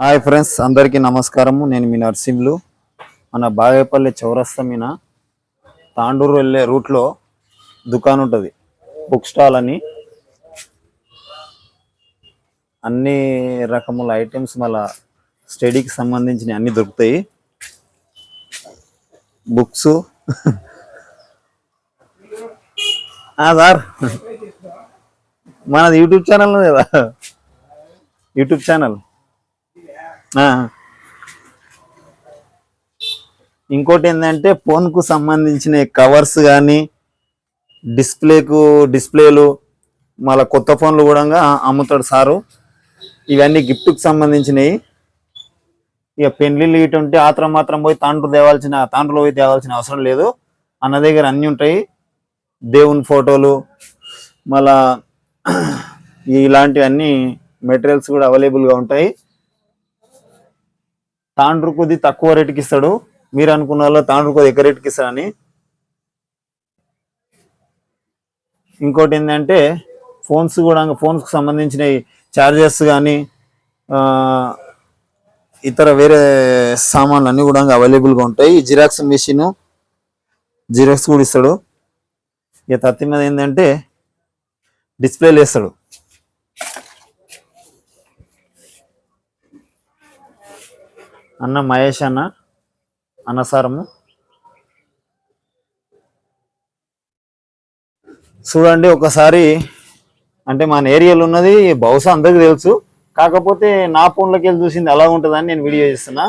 Hi friends అందరికీ నమస్కారము. నేను మీ నర్సింహులు. మన బాగేపల్లి చౌరస్తా మీన తాండూరు వెళ్ళే రూట్లో దుకాణం ఉంటుంది. బుక్ స్టాల్ అని. అన్ని రకముల ఐటమ్స్ మళ్ళా స్టడీకి సంబంధించిన అన్ని దొరుకుతాయి. బుక్స్. సార్. మనది యూట్యూబ్ ఛానల్ కదా. YouTube channel. ఇంకోటి ఏంటంటే ఫోన్కు సంబంధించిన కవర్స్ కానీ డిస్ప్లేకు డిస్ప్లేలు మళ్ళీ కొత్త ఫోన్లు కూడా అమ్ముతాడు సారు. ఇవన్నీ గిఫ్ట్కి సంబంధించినవి ఇక పెళ్ళిళ్ళు ఇటు ఉంటే ఆత్రం మాత్రం పోయి తాండ్రు తేవాల్సిన తాండ్రులో పోయి తేవాల్సిన అవసరం లేదు. అన్న దగ్గర అన్నీ ఉంటాయి. దేవుని ఫోటోలు మళ్ళా ఇలాంటివన్నీ మెటీరియల్స్ కూడా అవైలబుల్గా ఉంటాయి. తాండ్రు కొద్ది తక్కువ రేటుకి ఇస్తాడు. మీరు అనుకున్న వాళ్ళు తాండ్రు కొద్ది ఎక్కువ రేటుకి ఇస్తాడని. ఇంకోటి ఏంటంటే ఫోన్స్ కూడా ఫోన్స్కి సంబంధించిన చార్జెస్ కానీ ఇతర వేరే సామాన్లు అన్నీ కూడా అవైలబుల్గా ఉంటాయి. జిరాక్స్ మిషన్ జిరాక్స్ కూడా ఇస్తాడు. ఇక తత్తి మీద ఏంటంటే డిస్ప్లేలు వేస్తాడు అన్న మహేష్ అన్న అన్నసారము చూడండి ఒకసారి అంటే మన ఏరియాలో ఉన్నది బహుశా అందరికి తెలుసు. కాకపోతే నా ఫోన్లోకి వెళ్ళి చూసింది ఎలా ఉంటుందని నేను వీడియో చేస్తున్నా.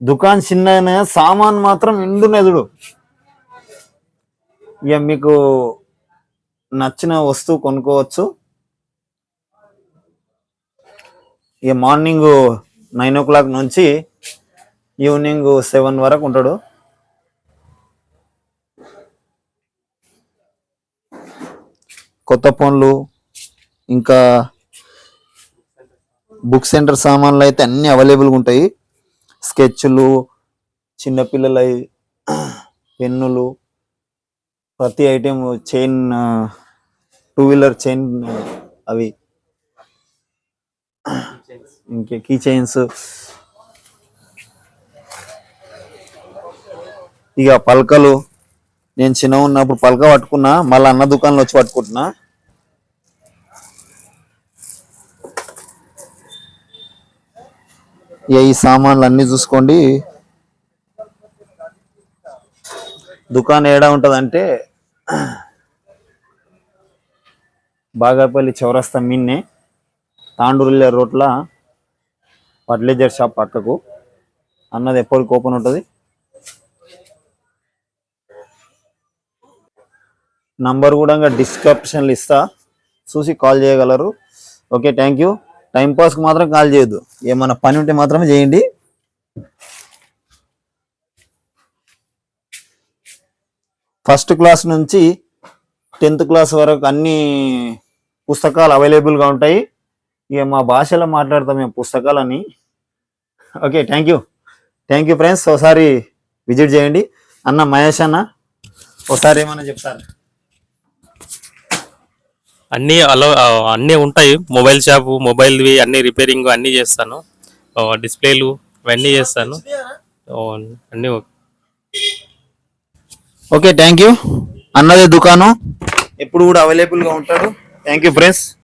దుకాణం చిన్న సామాన్ మాత్రం ఇండు నెదుడు ఇక మీకు నచ్చిన వస్తువు కొనుక్కోవచ్చు. ఇక మార్నింగ్ నైన్ ఓ క్లాక్ నుంచి ఈవినింగ్ సెవెన్ వరకు ఉంటాడు. కొత్త ఫోన్లు ఇంకా బుక్ సెంటర్ సామాన్లు అయితే అన్ని అవైలబుల్గా ఉంటాయి. స్కెచ్లు చిన్నపిల్లల పెన్నులు ప్రతి item chain two wheeler chain అవి. ఇంకే కీ చైన్స్ ఇక పలకలు. నేను చిన్న ఉన్నప్పుడు పలక పట్టుకున్నా మళ్ళీ అన్న దుకాణంలో వచ్చి పట్టుకుంటున్నా. ఇక ఈ సామాన్లు అన్నీ చూసుకోండి. దుకాణం ఏడా ఉంటుందంటే బాగాపల్లి చౌరస్తా మిన్నే. తాండూరులే రోడ్లో ఫర్టిలైజర్ షాప్ పక్కకు. అన్నది ఎప్పటికి ఓపెన్ ఉంటుంది? నంబర్ కూడా డిస్క్రిప్షన్లు ఇస్తా. చూసి కాల్ చేయగలరు. Okay thank you. టైంపాస్కి మాత్రం కాల్ చేయొద్దు. ఏమైనా పని ఉంటే మాత్రమే చేయండి. ఫస్ట్ క్లాస్ నుంచి టెన్త్ క్లాస్ వరకు అన్ని పుస్తకాలు అవైలబుల్గా ఉంటాయి. ఇక మా భాషలో మాట్లాడతాం మేము పుస్తకాలని. Okay thank you thank you friends ఒకసారి విజిట్ చేయండి. అన్న మహేష్ అన్న ఒకసారి ఏమన్నా చెప్తారు? అన్ని అలో అన్నీ ఉంటాయి. మొబైల్ షాపు మొబైల్వి అన్ని రిపేరింగ్ అన్ని చేస్తాను. డిస్ప్లేలు ఇవన్నీ చేస్తాను. అన్ని ఓకే. ఓకే థ్యాంక్ యూ అన్నదే దుకాణం. ఎప్పుడు కూడా అవైలబుల్గా ఉంటాడు. Thank you friends